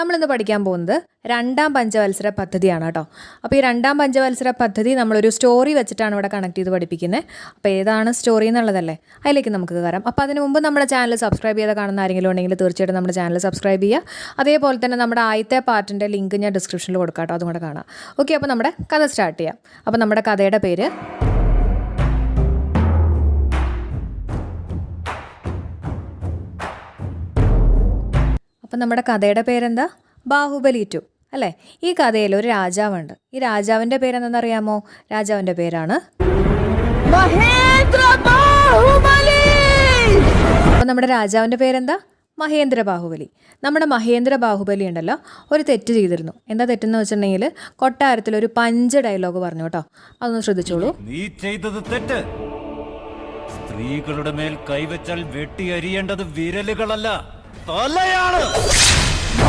നമ്മളിന്ന് പഠിക്കാൻ പോകുന്നത് രണ്ടാം പഞ്ചവത്സര പദ്ധതിയാണ് കേട്ടോ. അപ്പോൾ ഈ രണ്ടാം പഞ്ചവത്സര പദ്ധതി നമ്മളൊരു സ്റ്റോറി വെച്ചിട്ടാണ് ഇവിടെ കണക്ട് ചെയ്ത് പഠിപ്പിക്കുന്നത്. അപ്പോൾ ഏതാണ് സ്റ്റോറി എന്നുള്ളതല്ലേ? അതിലേക്ക് നമുക്ക് കയറാം അപ്പോൾ അതിന് മുമ്പ് നമ്മുടെ ചാനൽ സബ്സ്ക്രൈബ് ചെയ്ത് കാണുന്ന ആരെങ്കിലും ഉണ്ടെങ്കിൽ തീർച്ചയായിട്ടും നമ്മുടെ ചാനൽ സബ്സ്ക്രൈബ് ചെയ്യുക. അതേപോലെ തന്നെ നമ്മുടെ ആദ്യത്തെ പാർട്ടിന്റെ ലിങ്ക് ഞാൻ ഡിസ്ക്രിപ്ഷനിൽ കൊടുക്കാം കേട്ടോ. അതും കൂടെ കാണാം. ഓക്കെ അപ്പോൾ നമ്മുടെ കഥ സ്റ്റാർട്ട് ചെയ്യാം. അപ്പോൾ നമ്മുടെ കഥയുടെ പേര് അപ്പം നമ്മുടെ കഥയുടെ പേരെന്താ? ബാഹുബലി ടു അല്ലേ? ഈ കഥയിൽ ഒരു രാജാവുണ്ട്. ഈ രാജാവിന്റെ പേരെന്തെന്നറിയാമോ രാജാവിന്റെ പേരാണ് മഹേന്ദ്ര ബാഹുബലി. അപ്പം നമ്മുടെ രാജാവിന്റെ പേരെന്താ? മഹേന്ദ്ര ബാഹുബലി. നമ്മുടെ മഹേന്ദ്ര ബാഹുബലി ഉണ്ടല്ലോ ഒരു തെറ്റ് ചെയ്തിരുന്നു. എന്താ തെറ്റെന്ന് വെച്ചിട്ടുണ്ടെങ്കിൽ കൊട്ടാരത്തിൽ ഒരു പഞ്ച് ഡയലോഗ് പറഞ്ഞു കേട്ടോ. അതൊന്ന് ശ്രദ്ധിച്ചോളൂ. നീ ചെയ്തത് തെറ്റ്. സ്ത്രീകളുടെ മേൽ കൈവച്ചാൽ വെട്ടിയരിയേണ്ടത് വിരലുകളല്ല.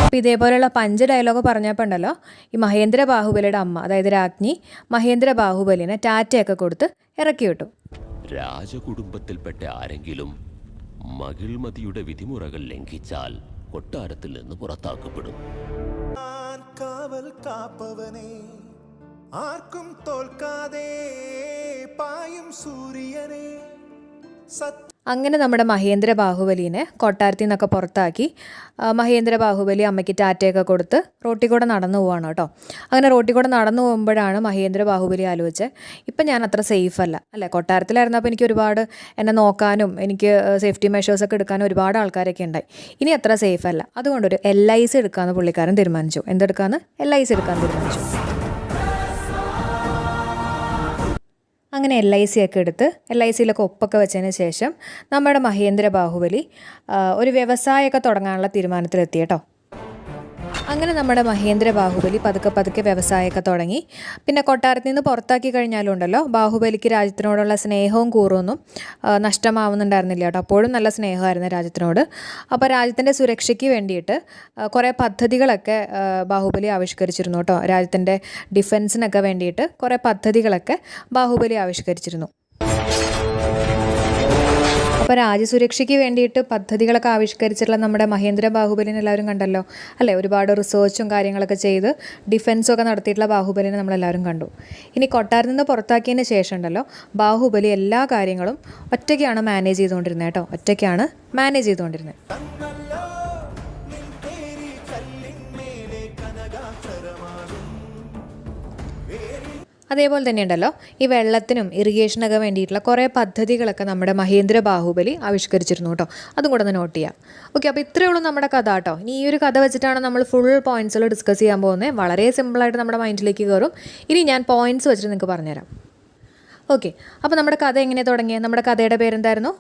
അപ്പം ഇതേപോലെയുള്ള പഞ്ച് ഡയലോഗ് പറഞ്ഞപ്പോൾ ഉണ്ടല്ലോ ഈ മഹേന്ദ്ര ബാഹുബലിയുടെ അമ്മ അതായത് രാജ്ഞി മഹേന്ദ്ര ബാഹുബലിനെ ടാറ്റയൊക്കെ കൊടുത്ത് ഇറക്കി വിട്ടു. രാജകുടുംബത്തിൽപ്പെട്ട ആരെങ്കിലും മകിൾമതിയുടെ വിധിമുറകൾ ലംഘിച്ചാൽ കൊട്ടാരത്തിൽ നിന്ന് പുറത്താക്കപ്പെടും. ഞാൻ കാവൽ കാപ്പവനേ ആർക്കും തോൽക്കാതെ പായും സൂര്യനെ സത്യ അങ്ങനെ നമ്മുടെ മഹേന്ദ്ര ബാഹുബലിനെ കൊട്ടാരത്തിൽ നിന്നൊക്കെ പുറത്താക്കി മഹേന്ദ്ര ബാഹുബലി അമ്മയ്ക്ക് ടാറ്റയൊക്കെ കൊടുത്ത് റോട്ടിൽ കൂടെ നടന്നു പോവാണ് കേട്ടോ. അങ്ങനെ റോട്ടിൽ കൂടെ നടന്നു പോകുമ്പോഴാണ് മഹേന്ദ്ര ബാഹുബലി ആലോചിച്ചത് ഇപ്പം ഞാൻ അത്ര സേഫ് അല്ല. അല്ലേ? കൊട്ടാരത്തിലായിരുന്നപ്പോൾ എനിക്ക് ഒരുപാട് എന്നെ നോക്കാനും എനിക്ക് സേഫ്റ്റി മെഷേഴ്സൊക്കെ എടുക്കാനും ഒരുപാട് ആൾക്കാരൊക്കെ ഉണ്ടായി. ഇനി അത്ര സേഫ് അല്ല. അതുകൊണ്ടൊരു എൽ ഐ സി എടുക്കാമെന്ന് പുള്ളിക്കാരൻ തീരുമാനിച്ചു. എന്തെടുക്കാമെന്ന് എൽ ഐ സി എടുക്കാൻ തീരുമാനിച്ചു. അങ്ങനെ എൽ ഐ സി ഒക്കെ എടുത്ത് എൽ ഐ സിയിലൊക്കെ ഒപ്പൊക്കെ വെച്ചതിന് ശേഷം നമ്മുടെ മഹേന്ദ്ര ബാഹുബലി ഒരു വ്യവസായമൊക്കെ തുടങ്ങാനുള്ള തീരുമാനത്തിലെത്തി കേട്ടോ. അങ്ങനെ നമ്മുടെ മഹേന്ദ്ര ബാഹുബലി പതുക്കെ പതുക്കെ വ്യവസായമൊക്കെ തുടങ്ങി. പിന്നെ കൊട്ടാരത്തിൽ നിന്ന് പുറത്താക്കി കഴിഞ്ഞാലും ഉണ്ടല്ലോ ബാഹുബലിക്ക് രാജ്യത്തിനോടുള്ള സ്നേഹവും കൂറൊന്നും നഷ്ടമാവുന്നുണ്ടായിരുന്നില്ല കേട്ടോ. അപ്പോഴും നല്ല സ്നേഹമായിരുന്നു രാജ്യത്തിനോട്. അപ്പോൾ രാജ്യത്തിന്റെ സുരക്ഷയ്ക്ക് വേണ്ടിയിട്ട് കുറേ പദ്ധതികളൊക്കെ ബാഹുബലി ആവിഷ്കരിച്ചിരുന്നു കേട്ടോ. രാജ്യത്തിന്റെ ഡിഫൻസിനൊക്കെ വേണ്ടിയിട്ട് കുറേ പദ്ധതികളൊക്കെ ബാഹുബലി ആവിഷ്കരിച്ചിരുന്നു. അപ്പോൾ രാജ്യസുരക്ഷയ്ക്ക് വേണ്ടിയിട്ട് പദ്ധതികളൊക്കെ ആവിഷ്കരിച്ചിട്ടുള്ള നമ്മുടെ മഹേന്ദ്ര ബാഹുബലിനെ എല്ലാവരും കണ്ടല്ലോ? അല്ലേ? ഒരുപാട് റിസർച്ചും കാര്യങ്ങളൊക്കെ ചെയ്ത് ഡിഫൻസൊക്കെ നടത്തിയിട്ടുള്ള ബാഹുബലിനെ നമ്മളെല്ലാവരും കണ്ടു. ഇനി കൊട്ടാരത്തിൽ നിന്ന് പുറത്താക്കിയതിന് ശേഷം ഉണ്ടല്ലോ ബാഹുബലി എല്ലാ കാര്യങ്ങളും ഒറ്റയ്ക്കാണ് മാനേജ് ചെയ്തുകൊണ്ടിരുന്നത് കേട്ടോ. ഒറ്റയ്ക്കാണ് മാനേജ് ചെയ്തുകൊണ്ടിരുന്നത്. അതേപോലെ തന്നെ ഉണ്ടല്ലോ ഈ വെള്ളത്തിനും ഇറിഗേഷനൊക്കെ വേണ്ടിയിട്ടുള്ള കുറേ പദ്ധതികളൊക്കെ നമ്മുടെ മഹേന്ദ്ര ബാഹുബലി ആവിഷ്കരിച്ചിരുന്നു കേട്ടോ. അതും കൂടെ ഒന്ന് നോട്ട് ചെയ്യാം. ഓക്കെ അപ്പോൾ ഇത്രയേ ഉള്ളൂ നമ്മുടെ കഥ കേട്ടോ. ഇനി ഈ ഒരു കഥ വെച്ചിട്ടാണ് നമ്മൾ ഫുൾ പോയിന്റ്സുകൾ ഡിസ്കസ് ചെയ്യാൻ പോകുന്നത് വളരെ സിമ്പിളായിട്ട് നമ്മുടെ മൈൻഡിലേക്ക് കയറും. ഇനി ഞാൻ പോയിന്റ്സ് വെച്ചിട്ട് നിങ്ങൾക്ക് പറഞ്ഞുതരാം. ഓക്കെ അപ്പോൾ നമ്മുടെ കഥ എങ്ങനെ തുടങ്ങിയത് നമ്മുടെ കഥയുടെ പേരെന്തായിരുന്നു?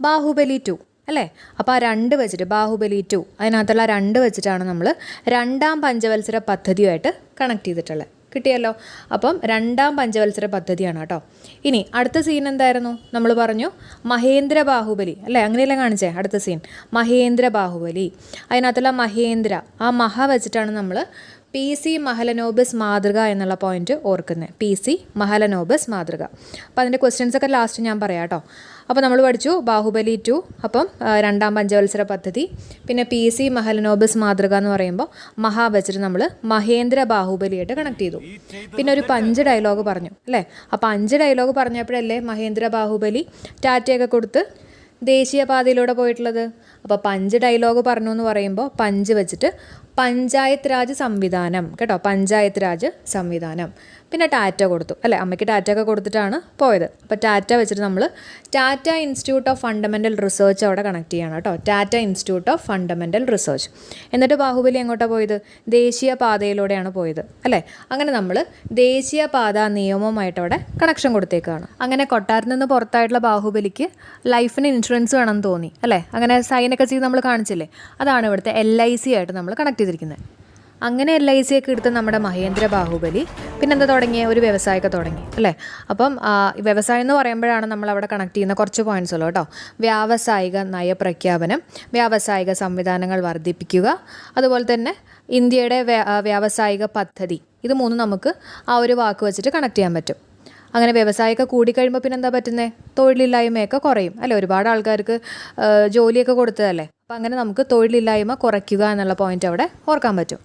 ബാഹുബലി ടു അല്ലേ? അപ്പോൾ ആ രണ്ട് വെച്ചിട്ട് ബാഹുബലി ടു അതിനകത്തുള്ള രണ്ട് വെച്ചിട്ടാണ് നമ്മൾ രണ്ടാം പഞ്ചവത്സര പദ്ധതിയുമായിട്ട് കണക്ട് ചെയ്തിട്ടുള്ളത്. കിട്ടിയല്ലോ. അപ്പം രണ്ടാം പഞ്ചവത്സര പദ്ധതിയാണ് കേട്ടോ. ഇനി അടുത്ത സീൻ എന്തായിരുന്നു? നമ്മൾ പറഞ്ഞു മഹേന്ദ്ര ബാഹുബലി. അല്ലേ? അങ്ങനെയല്ലേ കാണിച്ചേ? അടുത്ത സീൻ മഹേന്ദ്ര ബാഹുബലി. അതിനകത്തുള്ള മഹേന്ദ്ര. ആ മഹ വെച്ചിട്ടാണ് നമ്മൾ പി സി മഹലനോബിസ് മാതൃക എന്നുള്ള പോയിന്റ് ഓർക്കുന്നത് പി സി മഹലനോബിസ് മാതൃക. അപ്പോൾ അതിന്റെ ക്വസ്റ്റ്യൻസൊക്കെ ലാസ്റ്റ് ഞാൻ പറയാം കേട്ടോ. അപ്പോൾ നമ്മൾ പഠിച്ചു ബാഹുബലി ടു അപ്പം രണ്ടാം പഞ്ചവത്സര പദ്ധതി പിന്നെ പി സി മഹലനോബിസ് മാതൃക എന്ന് പറയുമ്പോൾ മഹാബജ്ര നമ്മൾ മഹേന്ദ്ര ബാഹുബലിയായിട്ട് കണക്ട് ചെയ്തു. പിന്നെ ഒരു പഞ്ച് ഡയലോഗ് പറഞ്ഞു അല്ലേ? അപ്പോൾ അഞ്ച് ഡയലോഗ് പറഞ്ഞപ്പോഴല്ലേ മഹേന്ദ്ര ബാഹുബലി ടാറ്റയൊക്കെ കൊടുത്ത് ദേശീയപാതയിലൂടെ പോയിട്ടുള്ളത്? അപ്പോൾ പഞ്ച് ഡയലോഗ് പറഞ്ഞു എന്ന് പറയുമ്പോൾ പഞ്ച് വെച്ചിട്ട് പഞ്ചായത്ത് രാജ് സംവിധാനം കേട്ടോ? പഞ്ചായത്ത് രാജ് സംവിധാനം. പിന്നെ ടാറ്റ കൊടുത്തു. അല്ലേ? അമ്മയ്ക്ക് ടാറ്റ ഒക്കെ കൊടുത്തിട്ടാണ് പോയത്. അപ്പോൾ ടാറ്റ വെച്ചിട്ട് നമ്മൾ Tata institute of fundamental research അവിടെ കണക്ട് ചെയ്യണം കേട്ടോ. Tata institute of fundamental research. എന്നിട്ട് ബാഹുബലി എങ്ങോട്ടാണ് പോയത്? ദേശീയ പാതയിലൂടെയാണ് പോയത്. അല്ലേ? അങ്ങനെ നമ്മൾ ദേശീയ പാത നിയമവുമായിട്ട് അവിടെ കണക്ഷൻ കൊടുത്തേക്കാണ്. അങ്ങനെ കൊട്ടാരത്തിൽ നിന്ന് പുറത്തായിട്ടുള്ള ബാഹുബലിക്ക് ലൈഫിന് ഇൻഷുറൻസ് വേണമെന്ന് തോന്നി. അല്ലേ? അങ്ങനെ സൈനൊക്കെ ചെയ്ത് നമ്മൾ കാണിച്ചില്ലേ? അതാണ് ഇവിടുത്തെ എൽ ഐ സി ആയിട്ട് നമ്മൾ കണക്ട് ചെയ്തിരിക്കുന്നത് അങ്ങനെ എൽ ഐ സി ഒക്കെ എടുത്ത് നമ്മുടെ മഹേന്ദ്ര ബാഹുബലി പിന്നെന്താ തുടങ്ങിയ? ഒരു വ്യവസായമൊക്കെ തുടങ്ങി അല്ലേ? അപ്പം വ്യവസായം എന്ന് പറയുമ്പോഴാണ് നമ്മൾ അവിടെ കണക്ട് ചെയ്യുന്ന കുറച്ച് പോയിന്റ്സ് ഉള്ളൂ കേട്ടോ. വ്യാവസായിക നയപ്രഖ്യാപനം വ്യാവസായിക സംവിധാനങ്ങൾ വർദ്ധിപ്പിക്കുക അതുപോലെ തന്നെ ഇന്ത്യയുടെ വ്യാവസായിക പദ്ധതി. ഇത് മൂന്നും നമുക്ക് ആ ഒരു വാക്ക് വെച്ചിട്ട് കണക്ട് ചെയ്യാൻ പറ്റും. അങ്ങനെ വ്യവസായമൊക്കെ കൂടിക്കഴിയുമ്പോൾ പിന്നെ എന്താ പറ്റുന്നത് തൊഴിലില്ലായ്മയൊക്കെ കുറയും അല്ലേ? ഒരുപാട് ആൾക്കാർക്ക് ജോലിയൊക്കെ കൊടുത്തതല്ലേ? അപ്പം അങ്ങനെ നമുക്ക് തൊഴിലില്ലായ്മ കുറയ്ക്കുക എന്നുള്ള പോയിന്റ് അവിടെ ഓർക്കാൻ പറ്റും.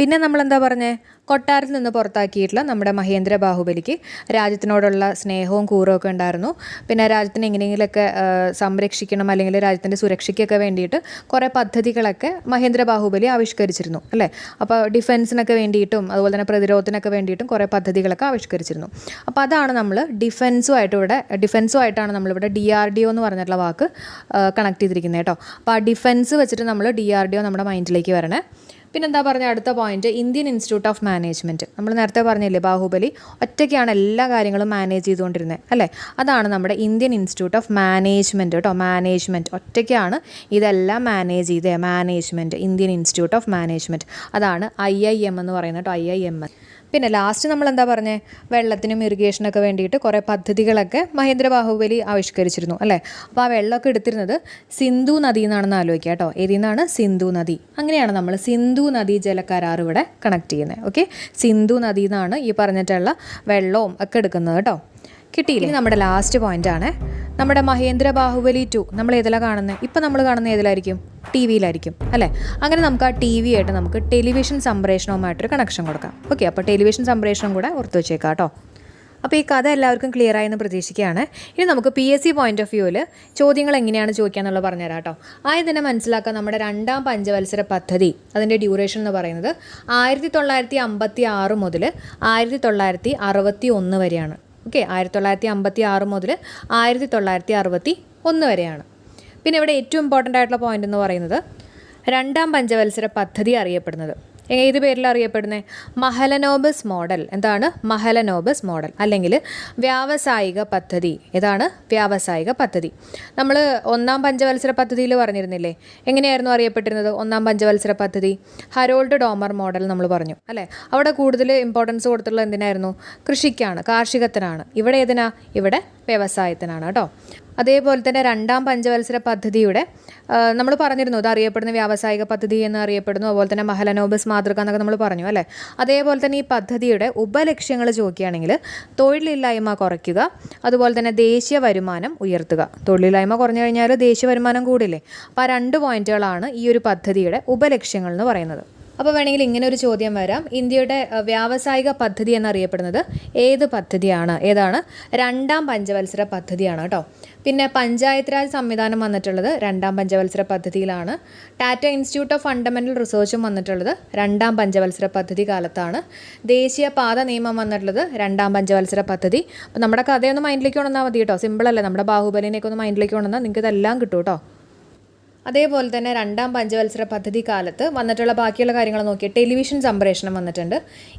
പിന്നെ നമ്മൾ എന്താ പറഞ്ഞേ? കൊട്ടാരത്തിൽ നിന്ന് പുറത്താക്കിയിട്ടുള്ള നമ്മുടെ മഹേന്ദ്ര ബാഹുബലിക്ക് രാജ്യത്തിനോടുള്ള സ്നേഹവും കൂറും ഒക്കെ ഉണ്ടായിരുന്നു. പിന്നെ രാജ്യത്തിന് എങ്ങനെയെങ്കിലുമൊക്കെ സംരക്ഷിക്കണം അല്ലെങ്കിൽ രാജ്യത്തിന്റെ സുരക്ഷയ്ക്കൊക്കെ വേണ്ടിയിട്ട് കുറേ പദ്ധതികളൊക്കെ മഹേന്ദ്ര ബാഹുബലി ആവിഷ്കരിച്ചിരുന്നു അല്ലേ? അപ്പോൾ ഡിഫൻസിനൊക്കെ വേണ്ടിയിട്ടും അതുപോലെ തന്നെ പ്രതിരോധത്തിനൊക്കെ വേണ്ടിയിട്ടും കുറേ പദ്ധതികളൊക്കെ ആവിഷ്കരിച്ചിരുന്നു. അപ്പോൾ അതാണ് നമ്മൾ ഡിഫൻസുമായിട്ട് ഇവിടെ ഡിഫൻസുമായിട്ടാണ് നമ്മളിവിടെ ഡി ആർ ഡി ഒ എന്ന് പറഞ്ഞിട്ടുള്ള വാക്ക് കണക്ട് ചെയ്തിരിക്കുന്നത് കേട്ടോ. അപ്പോൾ ആ ഡിഫൻസ് വെച്ചിട്ട് നമ്മൾ ഡി ആർ ഡി ഒ നമ്മുടെ മൈൻഡിലേക്ക് വരണേ. പിന്നെന്താ പറഞ്ഞ അടുത്ത point Indian institute of management നമ്മൾ നേരത്തെ പറഞ്ഞില്ലേ ബാഹുബലി? ഒറ്റയ്ക്കാണ് എല്ലാ കാര്യങ്ങളും മാനേജ് ചെയ്തുകൊണ്ടിരുന്നത് അല്ലേ? അതാണ് നമ്മുടെ ഇന്ത്യൻ ഇൻസ്റ്റിറ്റ്യൂട്ട് ഓഫ് മാനേജ്മെന്റ് കേട്ടോ മാനേജ്മെന്റ് ഒറ്റയ്ക്കാണ് ഇതെല്ലാം മാനേജ് ചെയ്തത് management Indian institute of management അതാണ് ഐ ഐ എം എന്ന് പറയുന്നത് കേട്ടോ ഐ ഐ എം എൻ പിന്നെ ലാസ്റ്റ് നമ്മൾ എന്താ പറഞ്ഞത് വെള്ളത്തിനും ഇറിഗേഷനൊക്കെ വേണ്ടിയിട്ട് കുറേ പദ്ധതികളൊക്കെ മഹേന്ദ്ര ബാഹുബലി ആവിഷ്കരിച്ചിരുന്നു അല്ലേ? അപ്പോൾ ആ വെള്ളമൊക്കെ എടുത്തിരുന്നത് സിന്ധു നദിയിൽ നിന്നാണെന്ന് ആലോചിക്കുക കേട്ടോ. ഏതിൽ നിന്നാണ്? സിന്ധു നദി. അങ്ങനെയാണ് നമ്മൾ സിന്ധു നദി ജലക്കരാർ ഇവിടെ കണക്ട് ചെയ്യുന്നത് ഓക്കെ സിന്ധു നദിയിൽ നിന്നാണ് ഈ പറഞ്ഞിട്ടുള്ള വെള്ളവും ഒക്കെ എടുക്കുന്നത് കേട്ടോ. കിട്ടിയില്ലേ? നമ്മുടെ ലാസ്റ്റ് പോയിന്റ് ആണ്. നമ്മുടെ മഹേന്ദ്ര ബാഹുബലി ടു നമ്മൾ ഏതിലാണ് കാണുന്നത് ഇപ്പം നമ്മൾ കാണുന്നത് ഏതിലായിരിക്കും? ടി വിയിലായിരിക്കും അല്ലേ? അങ്ങനെ നമുക്ക് ആ ടി വി ആയിട്ട് നമുക്ക് ടെലിവിഷൻ സംപ്രേഷണവുമായിട്ടൊരു കണക്ഷൻ കൊടുക്കാം. ഓക്കെ അപ്പോൾ ടെലിവിഷൻ സംപ്രേഷണം കൂടെ ഓർത്ത് വെച്ചേക്കാം കേട്ടോ അപ്പോൾ ഈ കഥ എല്ലാവർക്കും ക്ലിയർ ആയെന്ന് പ്രതീക്ഷിക്കുകയാണ്. ഇനി നമുക്ക് P S C point of വ്യൂവിൽ ചോദ്യങ്ങൾ എങ്ങനെയാണ് ചോദിക്കുക എന്നുള്ളത് പറഞ്ഞുതരാം കേട്ടോ ആദ്യം തന്നെ മനസ്സിലാക്കാൻ നമ്മുടെ രണ്ടാം പഞ്ചവത്സര പദ്ധതി അതിന്റെ ഡ്യൂറേഷൻ എന്ന് പറയുന്നത് ആയിരത്തി തൊള്ളായിരത്തി അമ്പത്തി ആറ് മുതൽ ആയിരത്തി തൊള്ളായിരത്തി അറുപത്തി ഒന്ന് വരെയാണ്. ഓക്കെ ആയിരത്തി തൊള്ളായിരത്തി അമ്പത്തി ആറ് മുതൽ ആയിരത്തി തൊള്ളായിരത്തി അറുപത്തി ഒന്ന് വരെയാണ്. പിന്നെ ഇവിടെ ഏറ്റവും ഇമ്പോർട്ടന്റ് ആയിട്ടുള്ള പോയിന്റ് എന്ന് പറയുന്നത് രണ്ടാം പഞ്ചവത്സര പദ്ധതി അറിയപ്പെടുന്നത്. ഏത് പേരിൽ അറിയപ്പെടുന്നത് മഹലനോബസ് മോഡൽ. എന്താണ്? മഹലനോബസ് മോഡൽ. അല്ലെങ്കിൽ വ്യാവസായിക പദ്ധതി. ഇതാണ് വ്യാവസായിക പദ്ധതി. നമ്മൾ ഒന്നാം പഞ്ചവത്സര പദ്ധതിയിൽ പറഞ്ഞിരുന്നില്ലേ? എങ്ങനെയായിരുന്നു അറിയപ്പെട്ടിരുന്നത് ഒന്നാം പഞ്ചവത്സര പദ്ധതി? ഹരോൾഡ് ഡോമർ മോഡൽ നമ്മൾ പറഞ്ഞു. അല്ലേ? അവിടെ കൂടുതൽ ഇമ്പോർട്ടൻസ് കൊടുത്തിട്ടുള്ളത് എന്തിനായിരുന്നു? കൃഷിക്കാണ് കാർഷികത്തിനാണ്. ഇവിടെ ഏതിനാ? ഇവിടെ വ്യവസായത്തിനാണ് കേട്ടോ. അതേപോലെ തന്നെ രണ്ടാം പഞ്ചവത്സര പദ്ധതിയുടെ നമ്മൾ പറഞ്ഞിരുന്നു ഇത് അറിയപ്പെടുന്ന വ്യാവസായിക പദ്ധതി എന്ന് അറിയപ്പെടുന്നു അതുപോലെ തന്നെ മഹലനോബസ് മാതൃക എന്നൊക്കെ നമ്മൾ പറഞ്ഞു അല്ലേ? അതേപോലെ തന്നെ ഈ പദ്ധതിയുടെ ഉപലക്ഷ്യങ്ങൾ ചോദിക്കുകയാണെങ്കിൽ തൊഴിലില്ലായ്മ കുറയ്ക്കുക അതുപോലെ തന്നെ ദേശീയ വരുമാനം ഉയർത്തുക. തൊഴിലില്ലായ്മ കുറഞ്ഞു കഴിഞ്ഞാൽ ദേശീയ വരുമാനം കൂടില്ലേ? അപ്പോൾ ആ രണ്ട് പോയിന്റുകളാണ് ഈ ഒരു പദ്ധതിയുടെ ഉപലക്ഷ്യങ്ങൾ എന്ന് പറയുന്നത്. അപ്പോൾ വേണമെങ്കിൽ ഇങ്ങനെ ഒരു ചോദ്യം വരാം. ഇന്ത്യയുടെ വ്യാവസായിക പദ്ധതി എന്നറിയപ്പെടുന്നത് ഏത് പദ്ധതിയാണ്? ഏതാണ്? രണ്ടാം പഞ്ചവത്സര പദ്ധതിയാണ് കേട്ടോ. പിന്നെ പഞ്ചായത്ത് രാജ് സംവിധാനം വന്നിട്ടുള്ളത് രണ്ടാം പഞ്ചവത്സര പദ്ധതിയിലാണ്. ടാറ്റ ഇൻസ്റ്റിറ്റ്യൂട്ട് ഓഫ് ഫണ്ടമെന്റൽ റിസർച്ചും വന്നിട്ടുള്ളത് രണ്ടാം പഞ്ചവത്സര പദ്ധതി കാലത്താണ്. ദേശീയ പാത നിയമം വന്നിട്ടുള്ളത് രണ്ടാം പഞ്ചവത്സര പദ്ധതി. അപ്പോൾ നമ്മുടെ കഥയൊന്ന് മൈൻഡിലേക്ക് കൊണ്ടുവന്നാൽ മതി കേട്ടോ. സിമ്പിളല്ലേ നമ്മുടെ ബാഹുബലിനെയൊക്കെ ഒന്ന് മൈൻഡിലേക്ക് കൊണ്ടുവന്നാൽ നിങ്ങൾക്ക് ഇതെല്ലാം കിട്ടും കേട്ടോ. അതേപോലെ തന്നെ രണ്ടാം പഞ്ചവത്സര പദ്ധതി കാലത്ത് വന്നിട്ടുള്ള ബാക്കിയുള്ള കാര്യങ്ങൾ നോക്കി ടെലിവിഷൻ സംപ്രേഷണം വന്നിട്ടുണ്ട്.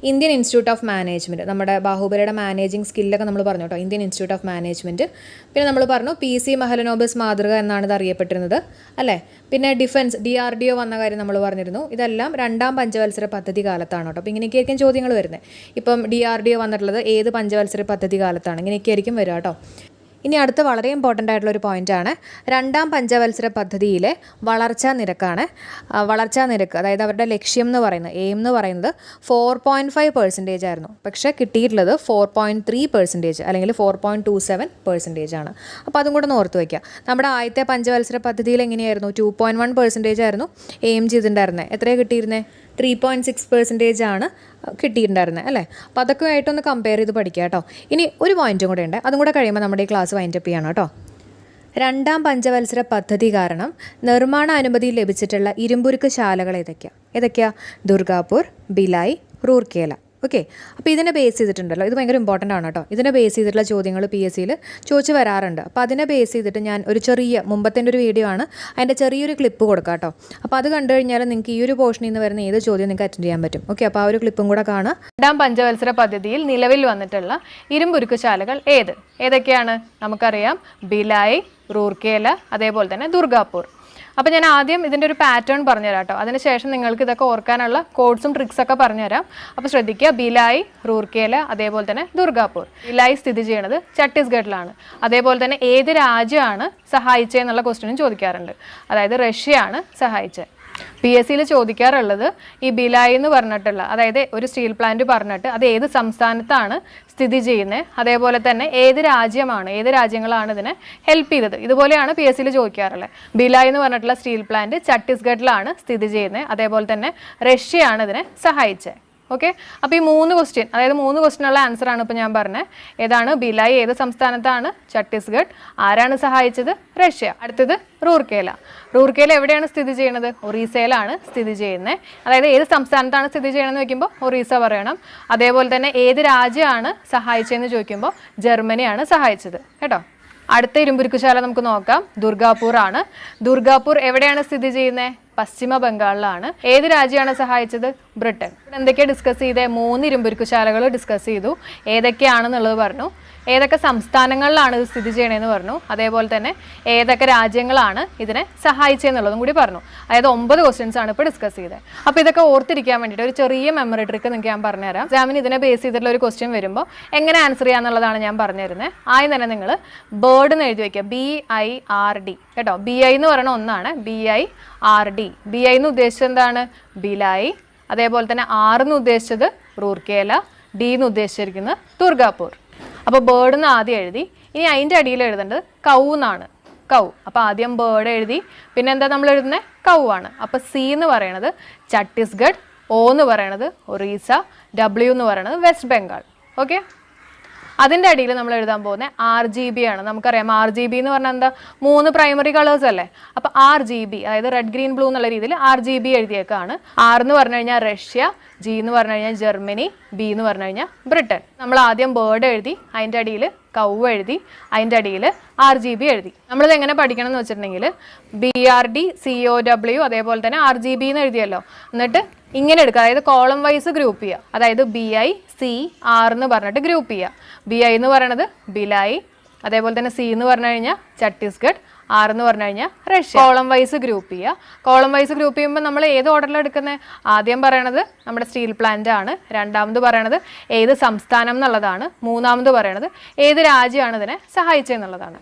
ഇന്ത്യൻ ഇൻസ്റ്റിറ്റ്യൂട്ട് ഓഫ് മാനേജ്മെന്റ് നമ്മുടെ ബാഹുബലിയുടെ മാനേജിങ് സ്കില്ലൊക്കെ നമ്മൾ പറഞ്ഞു കേട്ടോ ഇന്ത്യൻ ഇൻസ്റ്റിറ്റ്യൂട്ട് ഓഫ് മാനേജ്മെന്റ് പിന്നെ നമ്മൾ പറഞ്ഞു പി സി മഹലനോബസ് മാതൃക എന്നാണ് ഇത് അറിയപ്പെട്ടിരുന്നത് അല്ലേ? പിന്നെ defence D R D O വന്ന കാര്യം നമ്മൾ പറഞ്ഞിരുന്നു. ഇതെല്ലാം രണ്ടാം പഞ്ചവത്സര പദ്ധതി കാലത്താണ് കേട്ടോ. അപ്പോൾ ഇങ്ങനെയൊക്കെയായിരിക്കും ചോദ്യങ്ങൾ വരുന്നത്. ഇപ്പം ഡി ആർ ഡി ഒ വന്നിട്ടുള്ളത് ഏത് പഞ്ചവത്സര പദ്ധതി കാലത്താണ് ഇങ്ങനെയൊക്കെയായിരിക്കും വരിക കേട്ടോ. ഇനി അടുത്ത വളരെ ഇമ്പോർട്ടന്റ് ആയിട്ടുള്ള ഒരു പോയിന്റാണ് രണ്ടാം പഞ്ചവത്സര പദ്ധതിയിലെ വളർച്ചാ നിരക്കാണ്. വളർച്ചാ നിരക്ക് അതായത് അവരുടെ ലക്ഷ്യം എന്ന് പറയുന്നത് എയിം എന്ന് പറയുന്നത് ഫോർ പോയിന്റ് ഫൈവ് പെർസെന്റേജ് ആയിരുന്നു. പക്ഷേ കിട്ടിയിട്ടുള്ളത് ഫോർ പോയിന്റ് ത്രീ പെർസെന്റേജ് അല്ലെങ്കിൽ four point two seven percentage ആണ്. അപ്പോൾ അതും കൂടെ ഒന്ന് ഓർത്ത് വയ്ക്കുക നമ്മുടെ ആദ്യത്തെ പഞ്ചവത്സര പദ്ധതിയിൽ എങ്ങനെയായിരുന്നു? ടു പോയിന്റ് വൺ പെർസെന്റേജ് ആയിരുന്നു എയിം ചെയ്തിട്ടുണ്ടായിരുന്നത് എത്രയാണ് കിട്ടിയിരുന്നത് ത്രീ പോയിന്റ് സിക്സ് പെർസെന്റേജ് ആണ് കിട്ടിയിട്ടുണ്ടായിരുന്നത് അല്ലേ? അപ്പോൾ അതൊക്കെ ആയിട്ടൊന്ന് കമ്പയർ ചെയ്ത് പഠിക്കുക കേട്ടോ. ഇനി ഒരു പോയിന്റും കൂടെ ഉണ്ട്. അതും കൂടെ കഴിയുമ്പോൾ നമ്മുടെ ഈ ക്ലാസ് വൈൻഡപ്പ് ചെയ്യണം കേട്ടോ. രണ്ടാം പഞ്ചവത്സര പദ്ധതി കാരണം നിർമ്മാണ അനുമതി ലഭിച്ചിട്ടുള്ള ഇരുമ്പുരുക്ക് ശാലകൾ ഏതൊക്കെയാണ് ഏതൊക്കെയാണ് ദുർഗാപൂർ ബിലായ് റൂർക്കേല. ഓക്കെ അപ്പോൾ ഇതിനെ ബേസ് ചെയ്തിട്ടുണ്ടല്ലോ. ഇത് ഭയങ്കര ഇമ്പോർട്ടന്റ് ആണ് കേട്ടോ. ഇതിനെ ബേസ് ചെയ്തിട്ടുള്ള ചോദ്യങ്ങൾ പി എസ് സിയിൽ ചോദിച്ച് വരാറുണ്ട്. അപ്പോൾ അതിനെ ബേസ് ചെയ്തിട്ട് ഞാൻ ഒരു ചെറിയ മുമ്പത്തെ ഒരു വീഡിയോ ആണ്. അതിന്റെ ചെറിയൊരു ക്ലിപ്പ് കൊടുക്കാം കേട്ടോ. അപ്പോൾ അത് കണ്ടു കഴിഞ്ഞാൽ നിങ്ങൾക്ക് ഈ ഒരു പോർഷനിൽ നിന്ന് വരുന്ന ഏത് ചോദ്യം നിങ്ങൾക്ക് അറ്റൻഡ് ചെയ്യാൻ പറ്റും. ഓക്കെ അപ്പോൾ ആ ഒരു ക്ലിപ്പും കൂടെ കാണാം. രണ്ടാം പഞ്ചവത്സര പദ്ധതിയിൽ നിലവിൽ വന്നിട്ടുള്ള ഇരുമ്പുരുക്കുശാലകൾ ഏത്? ഏതൊക്കെയാണ്? നമുക്കറിയാം. ബിലായി റൂർക്കേല അതേപോലെ തന്നെ ദുർഗാപൂർ. അപ്പോൾ ഞാൻ ആദ്യം ഇതിന്റെ ഒരു പാറ്റേൺ പറഞ്ഞുതരാം കേട്ടോ അതിനുശേഷം നിങ്ങൾക്ക് ഇതൊക്കെ ഓർക്കാനുള്ള കോഡ്സും ട്രിക്സ് ഒക്കെ പറഞ്ഞുതരാം. അപ്പോൾ ശ്രദ്ധിക്കുക ബിലായി റൂർക്കേല അതേപോലെ തന്നെ ദുർഗാപൂർ. ബിലായി സ്ഥിതി ചെയ്യുന്നത് ഛത്തീസ്ഗഡിലാണ്. അതേപോലെ തന്നെ ഏത് രാജ്യമാണ് സഹായിച്ചതെന്നുള്ള ക്വസ്റ്റ്യനും ചോദിക്കാറുണ്ട്. അതായത് റഷ്യയാണ് സഹായിച്ചത്. പി എസ് സിയിൽ ചോദിക്കാറുള്ളത് ഈ ബിലായി എന്ന് പറഞ്ഞിട്ടുള്ള അതായത് ഒരു സ്റ്റീൽ പ്ലാന്റ് പറഞ്ഞിട്ട് അത് ഏത് സംസ്ഥാനത്താണ് സ്ഥിതി ചെയ്യുന്നത് അതേപോലെ തന്നെ ഏത് രാജ്യമാണ് ഏത് രാജ്യങ്ങളാണ് ഇതിനെ ഹെൽപ്പ് ചെയ്തത്. ഇതുപോലെയാണ് പി എസ് സിയിൽ ചോദിക്കാറുള്ളത് ബിലായി എന്ന് പറഞ്ഞിട്ടുള്ള സ്റ്റീൽ പ്ലാന്റ് ഛത്തീസ്ഗഡിലാണ് സ്ഥിതി ചെയ്യുന്നത് അതേപോലെ തന്നെ റഷ്യയാണ് ഇതിനെ സഹായിച്ചത് ഓക്കെ അപ്പോൾ ഈ മൂന്ന് ക്വസ്റ്റ്യൻ അതായത് മൂന്ന് ക്വസ്റ്റ്യനുള്ള ആൻസർ ആണ് ഇപ്പോൾ ഞാൻ പറഞ്ഞത് ഏതാണ്? ബിലായി ഏത് സംസ്ഥാനത്താണ്? ഛത്തീസ്ഗഡ്. ആരാണ് സഹായിച്ചത്? റഷ്യ. അടുത്തത് റൂർക്കേല. റൂർക്കേല എവിടെയാണ് സ്ഥിതി ചെയ്യുന്നത്? ഒറീസയിലാണ് സ്ഥിതി ചെയ്യുന്നത് അതായത് ഏത് സംസ്ഥാനത്താണ് സ്ഥിതി ചെയ്യണമെന്ന് ചോദിക്കുമ്പോൾ ഒറീസ പറയണം. അതേപോലെ തന്നെ ഏത് രാജ്യമാണ് സഹായിച്ചതെന്ന് ചോദിക്കുമ്പോൾ ജർമ്മനിയാണ് സഹായിച്ചത്. കേട്ടോ? അടുത്ത ഇരുമ്പുരുക്കുശാല നമുക്ക് നോക്കാം. ദുർഗാപൂർ ആണ്. ദുർഗാപൂർ എവിടെയാണ് സ്ഥിതി ചെയ്യുന്നത് പശ്ചിമ ബംഗാളിലാണ്. ഏത് രാജ്യമാണ് സഹായിച്ചത്? ബ്രിട്ടൻ. എന്തൊക്കെയാണ് ഡിസ്കസ് ചെയ്തേ? മൂന്ന് ഇരുമ്പുരുക്കുശാലകൾ ഡിസ്കസ് ചെയ്തു. ഏതൊക്കെയാണെന്നുള്ളത് പറഞ്ഞു. ഏതൊക്കെ സംസ്ഥാനങ്ങളിലാണ് ഇത് സ്ഥിതി ചെയ്യണമെന്ന് പറഞ്ഞു. അതേപോലെ തന്നെ ഏതൊക്കെ രാജ്യങ്ങളാണ് ഇതിനെ സഹായിച്ചതെന്നുള്ളതും കൂടി പറഞ്ഞു. അതായത് ഒമ്പത് ക്വസ്റ്റ്യൻസ് ആണ് ഇപ്പോൾ ഡിസ്കസ് ചെയ്തത് അപ്പോൾ ഇതൊക്കെ ഓർത്തിരിക്കാൻ വേണ്ടിയിട്ട് ഒരു ചെറിയ മെമ്മറി ട്രിക്ക് നിങ്ങൾക്ക് ഞാൻ പറഞ്ഞുതരാം. എക്സാമിന് ഇതിനെ ബേസ് ചെയ്തിട്ടുള്ള ഒരു ക്വസ്റ്റ്യൻ വരുമ്പോൾ എങ്ങനെ ആൻസർ ചെയ്യാന്നുള്ളതാണ് ഞാൻ പറഞ്ഞിരുന്നത് ആദ്യം തന്നെ നിങ്ങൾ ബേർഡ് എന്ന് എഴുതി വയ്ക്കുക ബി ഐ ആർ ഡി കേട്ടോ? ബി ഐ എന്ന് പറയുന്ന ഒന്നാണ്. B I R D. B I എന്ന് ഉദ്ദേശിച്ചത് എന്താണ്? ബിലായി. അതേപോലെ തന്നെ ആർ എന്ന് ഉദ്ദേശിച്ചത് റൂർക്കേല. ഡി എന്ന് ഉദ്ദേശിച്ചിരിക്കുന്നത് ദുർഗാപൂർ. അപ്പോൾ ബേർഡ് എന്ന് ആദ്യം എഴുതി. ഇനി അതിന്റെ അടിയിൽ എഴുതേണ്ടത് കൗ എന്നാണ് കൗ. അപ്പോൾ ആദ്യം ബേർഡ് എഴുതി. പിന്നെ എന്താ നമ്മൾ എഴുതുന്നത് കൗ ആണ്. അപ്പോൾ സി എന്ന് പറയണത് ഛത്തീസ്ഗഡ് ഒ എന്ന് പറയണത് ഒറീസ ഡബ്ല്യു എന്ന് പറയണത് വെസ്റ്റ് ബംഗാൾ. ഓക്കെ? അതിന്റെ അടിയിൽ നമ്മൾ എഴുതാൻ പോകുന്നത് ആർ ജി ബി ആണ്. നമുക്കറിയാം ആർ ജി ബി എന്ന് പറഞ്ഞാൽ എന്താ? മൂന്ന് പ്രൈമറി കളേഴ്സ് അല്ലേ? അപ്പോൾ ആർ ജി ബി അതായത് റെഡ് ഗ്രീൻ ബ്ലൂ എന്നുള്ള രീതിയിൽ ആർ ജി ബി എഴുതിയേക്കാണ്. ആർ എന്ന് പറഞ്ഞു കഴിഞ്ഞാൽ റഷ്യ ജി എന്ന് പറഞ്ഞു കഴിഞ്ഞാൽ ജർമ്മനി ബി എന്ന് പറഞ്ഞു കഴിഞ്ഞാൽ ബ്രിട്ടൻ നമ്മൾ ആദ്യം ബേർഡ് എഴുതി അതിന്റെ അടിയിൽ കൗ എഴുതി അതിന്റെ അടിയിൽ ആർ ജി ബി എഴുതി. നമ്മളിത് എങ്ങനെ പഠിക്കണം എന്ന് വെച്ചിട്ടുണ്ടെങ്കിൽ B R D C O W അതേപോലെ തന്നെ ആർ ജി ബി എന്ന് എഴുതിയല്ലോ. എന്നിട്ട് ഇങ്ങനെ എടുക്കുക. അതായത് കോളം വൈസ് ഗ്രൂപ്പ് ചെയ്യുക. അതായത് ബി ഐ സി ആർ എന്ന് പറഞ്ഞിട്ട് ഗ്രൂപ്പ് ചെയ്യുക. ബി ഐ എന്ന് പറയണത് ബിലായി അതേപോലെ തന്നെ സി എന്ന് പറഞ്ഞു കഴിഞ്ഞാൽ ഛത്തീസ്ഗഡ് ആർ എന്ന് പറഞ്ഞു കഴിഞ്ഞാൽ റഷ്യ. കോളം വൈസ് ഗ്രൂപ്പ് ചെയ്യുക. കോളം വൈസ് ഗ്രൂപ്പ് ചെയ്യുമ്പോൾ നമ്മൾ ഏത് ഓർഡറിൽ എടുക്കുന്നത്? ആദ്യം പറയണത് നമ്മുടെ സ്റ്റീൽ പ്ലാന്റ് ആണ്. രണ്ടാമത് പറയണത് ഏത് സംസ്ഥാനം എന്നുള്ളതാണ്. മൂന്നാമത് പറയണത് ഏത് രാജ്യമാണ് ഇതിനെ സഹായിച്ചതെന്നുള്ളതാണ്